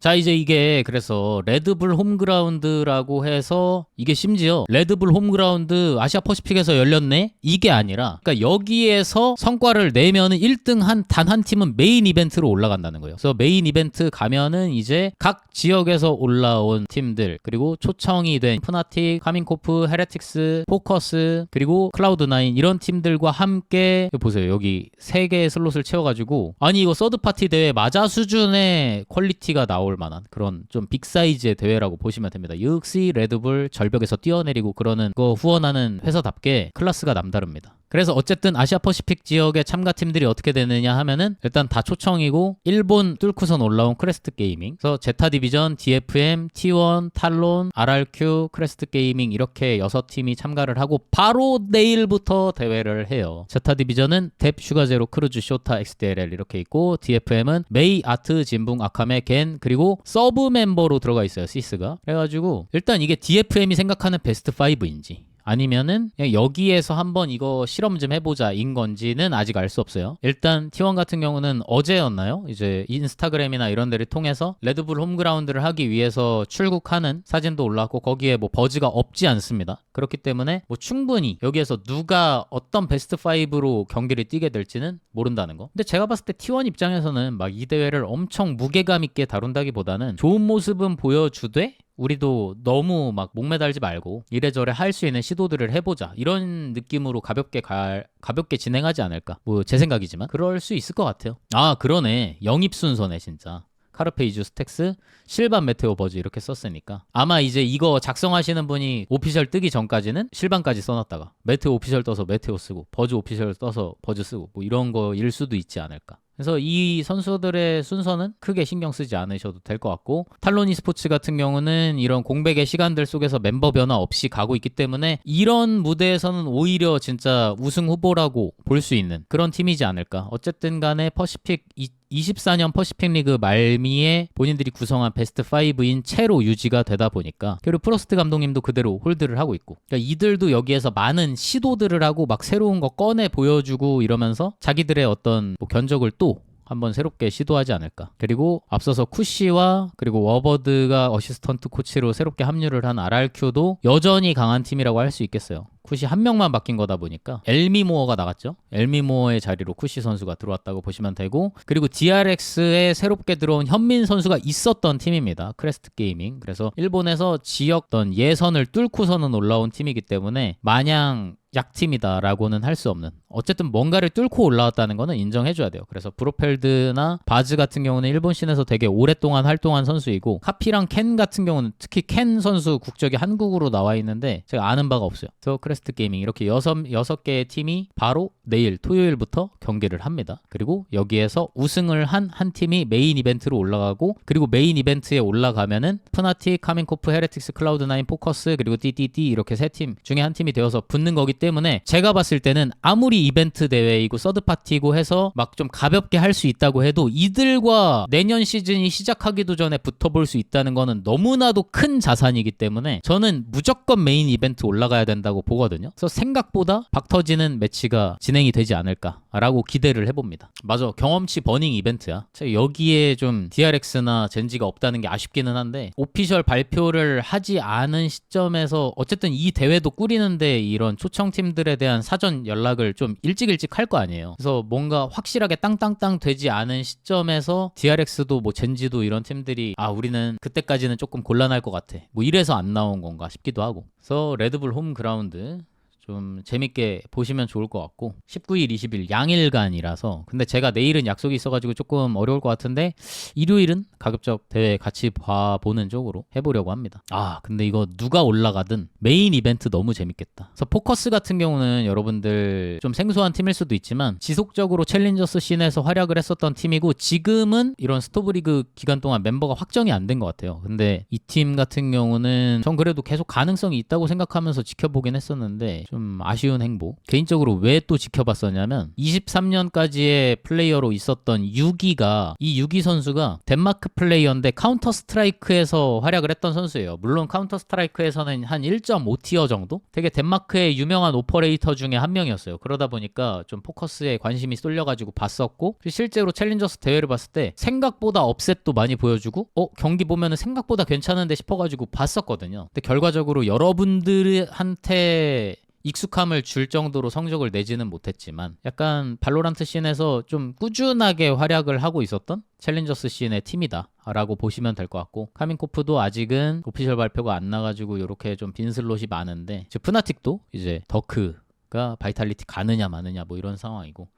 자 이제 이게 그래서 레드불 홈그라운드라고 해서 이게 심지어 레드불 홈그라운드 아시아 퍼시픽에서 열렸네? 이게 아니라 그러니까 여기에서 성과를 내면은 1등 한 단 한 팀은 메인 이벤트로 올라간다는 거예요. 그래서 메인 이벤트 가면은 이제 각 지역에서 올라온 팀들 그리고 초청이 된 푸나틱, 카민코프, 헤레틱스, 포커스 그리고 클라우드9 이런 팀들과 함께 보세요. 여기 세 개의 슬롯을 채워가지고. 아니 이거 서드 파티 대회 마자 수준의 퀄리티가 나올 만한 그런 좀 빅사이즈의 대회라고 보시면 됩니다. 역시 레드불 절벽에서 뛰어내리고 그러는 거 후원하는 회사답게 클래스가 남다릅니다. 그래서 어쨌든 아시아 퍼시픽 지역의 참가 팀들이 어떻게 되느냐 하면은 일단 다 초청이고 일본 뚫고선 올라온 크레스트 게이밍 그래서 제타 디비전, DFM, T1, 탈론, RRQ, 크레스트 게이밍 이렇게 여섯 팀이 참가를 하고 바로 내일부터 대회를 해요. 제타 디비전은 뎁 슈가제로 크루즈 쇼타 XDLL 이렇게 있고 DFM은 메이 아트 진붕 아카메 겐 그리고 서브 멤버로 들어가 있어요. 시스가. 그래가지고 일단 이게 DFM이 생각하는 베스트 5인지 아니면은 그냥 여기에서 한번 이거 실험 좀 해보자 인 건지는 아직 알 수 없어요. 일단 T1 같은 경우는 어제였나요? 이제 인스타그램이나 이런 데를 통해서 레드불 홈그라운드를 하기 위해서 출국하는 사진도 올라왔고 거기에 뭐 버즈가 없지 않습니다. 그렇기 때문에 뭐 충분히 여기에서 누가 어떤 베스트 5로 경기를 뛰게 될지는 모른다는 거. 근데 제가 봤을 때 T1 입장에서는 막 이 대회를 엄청 무게감 있게 다룬다기보다는 좋은 모습은 보여주되 우리도 너무 막 목매달지 말고 이래저래 할 수 있는 시도들을 해보자. 이런 느낌으로 가볍게 가, 가볍게 진행하지 않을까. 뭐 제 생각이지만. 그럴 수 있을 것 같아요. 아 그러네. 영입 순서네 진짜 카르페이주 스택스 실반 메테오 버즈 이렇게 썼으니까. 아마 이제 이거 작성하시는 분이 오피셜 뜨기 전까지는 실반까지 써놨다가 메테오 오피셜 떠서 메테오 쓰고 버즈 오피셜 떠서 버즈 쓰고 뭐 이런 거일 수도 있지 않을까. 그래서 이 선수들의 순서는 크게 신경 쓰지 않으셔도 될 것 같고 탈로니 스포츠 같은 경우는 이런 공백의 시간들 속에서 멤버 변화 없이 가고 있기 때문에 이런 무대에서는 오히려 진짜 우승 후보라고 볼 수 있는 그런 팀이지 않을까. 어쨌든 간에 퍼시픽 이 24년 퍼시픽 리그 말미에 본인들이 구성한 베스트 5인 채로 유지가 되다 보니까 그리고 프로스트 감독님도 그대로 홀드를 하고 있고. 그러니까 이들도 여기에서 많은 시도들을 하고 막 새로운 거 꺼내 보여주고 이러면서 자기들의 어떤 뭐 견적을 또 한번 새롭게 시도하지 않을까. 그리고 앞서서 쿠시와 그리고 워버드가 어시스턴트 코치로 새롭게 합류를 한 RRQ도 여전히 강한 팀이라고 할 수 있겠어요. 쿠시 한 명만 바뀐 거다 보니까 엘미모어가 나갔죠. 엘미모어의 자리로 쿠시 선수가 들어왔다고 보시면 되고 그리고 DRX에 새롭게 들어온 현민 선수가 있었던 팀입니다. 크레스트 게이밍. 그래서 일본에서 지역 어떤 예선을 뚫고서는 올라온 팀이기 때문에 마냥 약팀이다라고는 할 수 없는 어쨌든 뭔가를 뚫고 올라왔다는 거는 인정해줘야 돼요. 그래서 브로펠드나 바즈 같은 경우는 일본 씬에서 되게 오랫동안 활동한 선수이고 카피랑 켄 같은 경우는 특히 켄 선수 국적이 한국으로 나와 있는데 제가 아는 바가 없어요. 그래서 크레스트 게이밍 이렇게 여섯 여섯 개의 팀이 바로 내일 토요일부터 경기를 합니다. 그리고 여기에서 우승을 한 한 팀이 메인 이벤트로 올라가고 그리고 메인 이벤트에 올라가면은 푸나틱, 카민코프, 헤레틱스, 클라우드9, 포커스 그리고 띠띠띠 이렇게 세 팀 중에 한 팀이 되어서 붙는 거기 때문에 제가 봤을 때는 아무리 이벤트 대회이고 서드 파티고 해서 막 좀 가볍게 할 수 있다고 해도 이들과 내년 시즌이 시작하기도 전에 붙어볼 수 있다는 거는 너무나도 큰 자산이기 때문에 저는 무조건 메인 이벤트 올라가야 된다고 보거든요. 그래서 생각보다 박 터지는 매치가 진행이 되지 않을까 라고 기대를 해봅니다. 맞아 경험치 버닝 이벤트야. 여기에 좀 DRX나 젠지가 없다는 게 아쉽기는 한데 오피셜 발표를 하지 않은 시점에서 어쨌든 이 대회도 꾸리는데 이런 초청 팀들에 대한 사전 연락을 좀 일찍 일찍 할 거 아니에요. 그래서 뭔가 확실하게 땅땅땅 되지 않은 시점에서 DRX도 뭐 젠지도 이런 팀들이 아 우리는 그때까지는 조금 곤란할 것 같아. 뭐 이래서 안 나온 건가 싶기도 하고. 그래서 레드불 홈 그라운드 좀 재밌게 보시면 좋을 것 같고 19일, 20일 양일간이라서 근데 제가 내일은 약속이 있어가지고 조금 어려울 것 같은데 일요일은 가급적 대회 같이 봐보는 쪽으로 해보려고 합니다. 아 근데 이거 누가 올라가든 메인 이벤트 너무 재밌겠다. 그래서 포커스 같은 경우는 여러분들 좀 생소한 팀일 수도 있지만 지속적으로 챌린저스 씬에서 활약을 했었던 팀이고 지금은 이런 스토브리그 기간 동안 멤버가 확정이 안 된 것 같아요. 근데 이 팀 같은 경우는 전 그래도 계속 가능성이 있다고 생각하면서 지켜보긴 했었는데 좀좀 아쉬운 행보. 개인적으로 왜 또 지켜봤었냐면 23년까지의 플레이어로 있었던 유기가 이 유기 선수가 덴마크 플레이어인데 카운터 스트라이크에서 활약을 했던 선수예요. 물론 카운터 스트라이크에서는 한 1.5티어 정도? 되게 덴마크의 유명한 오퍼레이터 중에 한 명이었어요. 그러다 보니까 좀 포커스에 관심이 쏠려가지고 봤었고 실제로 챌린저스 대회를 봤을 때 생각보다 업셋도 많이 보여주고 어 경기 보면은 생각보다 괜찮은데 싶어가지고 봤었거든요. 근데 결과적으로 여러분들한테 익숙함을 줄 정도로 성적을 내지는 못했지만 약간 발로란트 씬에서 좀 꾸준하게 활약을 하고 있었던 챌린저스 씬의 팀이다 라고 보시면 될 것 같고 카민코프도 아직은 오피셜 발표가 안 나가지고 이렇게 좀 빈슬롯이 많은데 이제 푸나틱도 이제 더크가 바이탈리티 가느냐 마느냐 뭐 이런 상황이고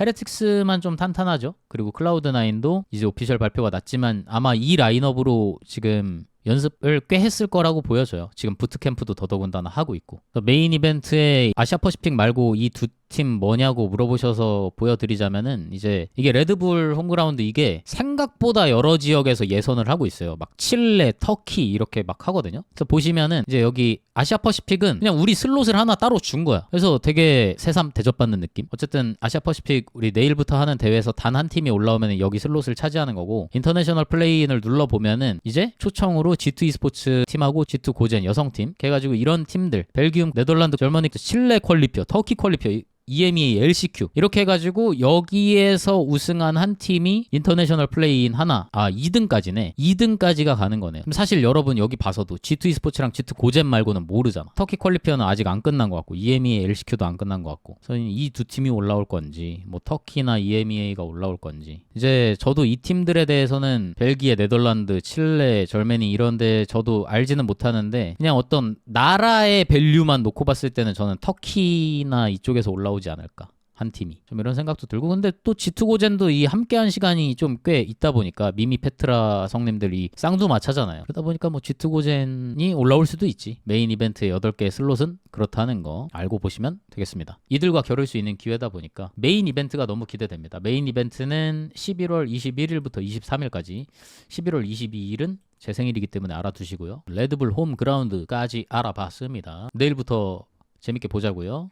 헤레틱스만 좀 탄탄하죠. 그리고 클라우드9도 이제 오피셜 발표가 났지만 아마 이 라인업으로 지금 연습을 꽤 했을 거라고 보여져요. 지금 부트캠프도 더더군다나 하고 있고. 메인 이벤트에 아시아 퍼시픽 말고 이 두 팀 뭐냐고 물어보셔서 보여드리자면은 이제 이게 레드불 홈그라운드 이게 생각보다 여러 지역에서 예선을 하고 있어요. 막 칠레, 터키 이렇게 막 하거든요. 그래서 보시면은 이제 여기 아시아 퍼시픽은 그냥 우리 슬롯을 하나 따로 준 거야. 그래서 되게 새삼 대접받는 느낌. 어쨌든 아시아 퍼시픽 우리 내일부터 하는 대회에서 단 한 팀이 올라오면 여기 슬롯을 차지하는 거고 인터내셔널 플레이인을 눌러 보면은 이제 초청으로 G2 e스포츠 팀하고 G2 고젠 여성팀 해가지고 이런 팀들 벨기움, 네덜란드, 절머니, 칠레 퀄리피어, 터키 퀄리피어 이- EMEA, LCQ 이렇게 해가지고 여기에서 우승한 한 팀이 인터내셔널 플레이인 하나 아 2등까지네. 2등까지가 가는 거네요. 사실 여러분 여기 봐서도 G2 e스포츠랑 G2 고젠 말고는 모르잖아. 터키 퀄리피어는 아직 안 끝난 것 같고 EMEA, LCQ도 안 끝난 것 같고. 그래서 이 두 팀이 올라올 건지 뭐 터키나 EMEA가 올라올 건지. 이제 저도 이 팀들에 대해서는 벨기에, 네덜란드, 칠레, 절메니 이런 데 저도 알지는 못하는데 그냥 어떤 나라의 밸류만 놓고 봤을 때는 저는 터키나 이쪽에서 올라오지 않을까. 한 팀이. 좀 이런 생각도 들고. 근데 또 G2 고젠도 이 함께한 시간이 좀 꽤 있다 보니까 미미 페트라 성님들이 쌍두마차잖아요. 그러다 보니까 뭐 G2 고젠이 올라올 수도 있지. 메인 이벤트의 8개의 슬롯은 그렇다는 거 알고 보시면 되겠습니다. 이들과 겨룰 수 있는 기회다 보니까 메인 이벤트가 너무 기대됩니다. 메인 이벤트는 11월 21일부터 23일까지 11월 22일은 제 생일이기 때문에 알아두시고요. 레드불 홈 그라운드까지 알아봤습니다. 내일부터 재밌게 보자고요